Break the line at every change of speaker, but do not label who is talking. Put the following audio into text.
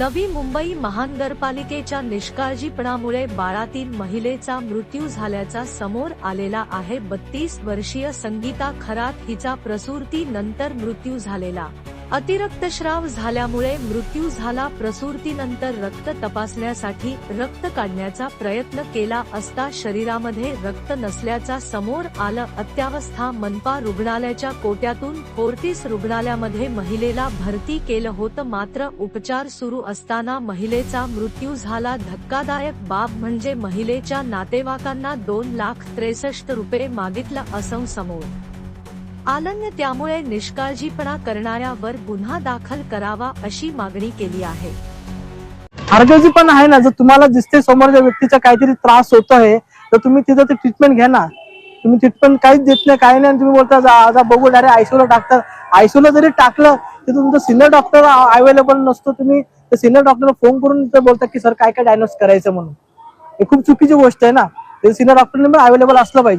नवी मुंबई महानगरपालिकेच्या निष्काळजीपणामुळे बाळातील महिलेचा मृत्यू झाल्याचा समोर आलेला आहे बत्तीस वर्षीय संगीता खरात. हिचा प्रसूती नंतर मृत्यू झालेला. अतिरक्तस्राव झाल्यामुळे मृत्यू झाला. प्रसूतीनंतर रक्त तपासण्यासाठी रक्त काढण्याचा प्रयत्न केला असता शरीरामध्ये रक्त नसल्याचा समोर आलं. अत्यावस्था मनपा रुग्णालयाच्या कोट्यातून फोर्टिस रुग्णालयामध्ये महिलेला भरती केलं होतं. मात्र उपचार सुरू असताना महिलेचा मृत्यू झाला. धक्कादायक बाब म्हणजे महिलेच्या नातेवाईकांना दोन लाख त्रेसष्ट रुपये मागितलं असं समोर आनंद त्यामुळे निष्काळजीपणा करणाऱ्यावर गुन्हा दाखल करावा अशी मागणी केली आहे.
अर्गजी पण आहे ना जर तुम्हाला दिसते समोरच्या व्यक्तीचा काहीतरी त्रास होत आहे तर तुम्ही तिथं ते ट्रीटमेंट घ्या ना. तुम्ही ट्रीटमेंट काहीच देत नाही काही नाही. तुम्ही बोलता जा जा बघू डायरेक्ट आयसीयूला टाकतात आयसीयूला जरी टाकलं तर तुमचं सिनियर डॉक्टर अवेलेबल नसतो. तुम्ही सिनियर डॉक्टरला फोन करून बोलता की सर काय काय डायग्नोस करायचं म्हणून. हे खूप चुकीची गोष्ट आहे ना. ते सिनियर डॉक्टरने पण अवेलेबल असलं पाहिजे.